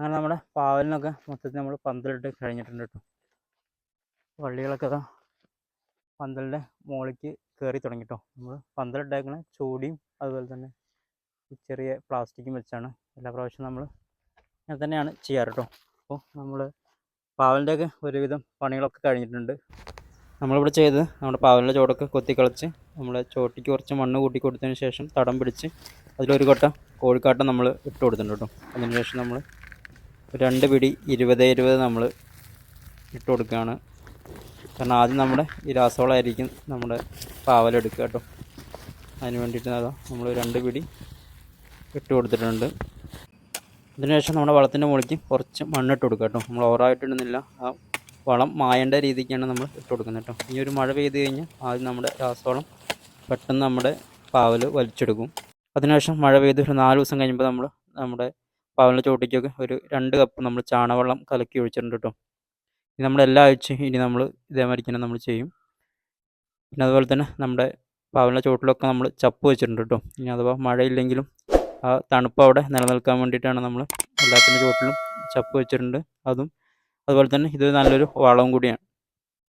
അങ്ങനെ നമ്മുടെ പാവലിനൊക്കെ മൊത്തത്തിൽ നമ്മൾ പന്തലിട്ട് കഴിഞ്ഞിട്ടുണ്ട് കേട്ടോ. വള്ളികളൊക്കെ ഇതാ പന്തലിന്റെ മുകളിലേക്ക് കയറി തുടങ്ങി കേട്ടോ നമ്മൾ പന്തലിട്ടേക്കണ ചൂടിയും അതുപോലെ തന്നെ ചെറിയ പ്ലാസ്റ്റിക്കും വെച്ചാണ് എല്ലാ പ്രാവശ്യവും നമ്മൾ അങ്ങനെ തന്നെയാണ് ചെയ്യാറ് കേട്ടോ. അപ്പോൾ നമ്മൾ പാവലിന്റെയൊക്കെ ഒരുവിധം പണികളൊക്കെ കഴിഞ്ഞിട്ടുണ്ട്. നമ്മളിവിടെ ചെയ്ത് നമ്മുടെ പാവലിന്റെ ചോടൊക്കെ കൊത്തിക്കളച്ച് നമ്മൾ ചോട്ടിക്ക് കുറച്ച് മണ്ണ് കൂട്ടി കൊടുത്തതിന് ശേഷം തടം പിടിച്ച് അതിലൊരു കൊട്ട കോഴിക്കാട്ടം നമ്മൾ ഇട്ട് കൊടുത്തിട്ടുണ്ട് കേട്ടോ. അതിനുശേഷം നമ്മൾ രണ്ട് പിടി ഇരുപത് ഇരുപത് നമ്മൾ ഇട്ട് കൊടുക്കുകയാണ് കാരണം ആദ്യം നമ്മുടെ ഈ രാസവളമായിരിക്കും നമ്മുടെ പാവലെടുക്കുക കേട്ടോ. അതിന് വേണ്ടിയിട്ട് നമ്മൾ രണ്ട് പിടി ഇട്ട് കൊടുത്തിട്ടുണ്ട്. അതിനുശേഷം നമ്മുടെ വളത്തിന്റെ മുകളിലേക്ക് കുറച്ച് മണ്ണിട്ട് കൊടുക്കുക കേട്ടോ. നമ്മൾ ഓവറായിട്ടിടുന്നില്ല ആ വളം മായേണ്ട രീതിക്കാണ് നമ്മൾ ഇട്ട് കൊടുക്കുന്നത് കേട്ടോ. ഈ ഒരു മഴ പെയ്ത് കഴിഞ്ഞാൽ ആദ്യം നമ്മുടെ രാസവളം പെട്ടെന്ന് നമ്മുടെ പാവൽ വലിച്ചെടുക്കും. അതിനുശേഷം മഴ പെയ്ത് ഒരു നാല് ദിവസം കഴിയുമ്പോൾ നമ്മൾ നമ്മുടെ പാവലിന്റെ ചോട്ടിക്കൊക്കെ ഒരു രണ്ട് കപ്പ് നമ്മൾ ചാണകവെള്ളം കലക്കി ഒഴിച്ചിട്ടുണ്ട് കേട്ടോ ഇനി നമ്മൾ എല്ലാ ആഴ്ചയും ഇനി നമ്മൾ ഇതേമാതിരി തന്നെ നമ്മൾ ചെയ്യും. പിന്നെ അതുപോലെ തന്നെ നമ്മുടെ പാവലിന്റെ ചോട്ടിലൊക്കെ നമ്മൾ ചപ്പ് വെച്ചിട്ടുണ്ട് കേട്ടോ ഇനി അഥവാ മഴയില്ലെങ്കിലും ആ തണുപ്പ് അവിടെ നിലനിൽക്കാൻ വേണ്ടിയിട്ടാണ് നമ്മൾ എല്ലാത്തിന്റെ ചോട്ടിലും ചപ്പ് വെച്ചിട്ടുണ്ട്. അതും അതുപോലെ തന്നെ ഇത് നല്ലൊരു വളവും കൂടിയാണ്.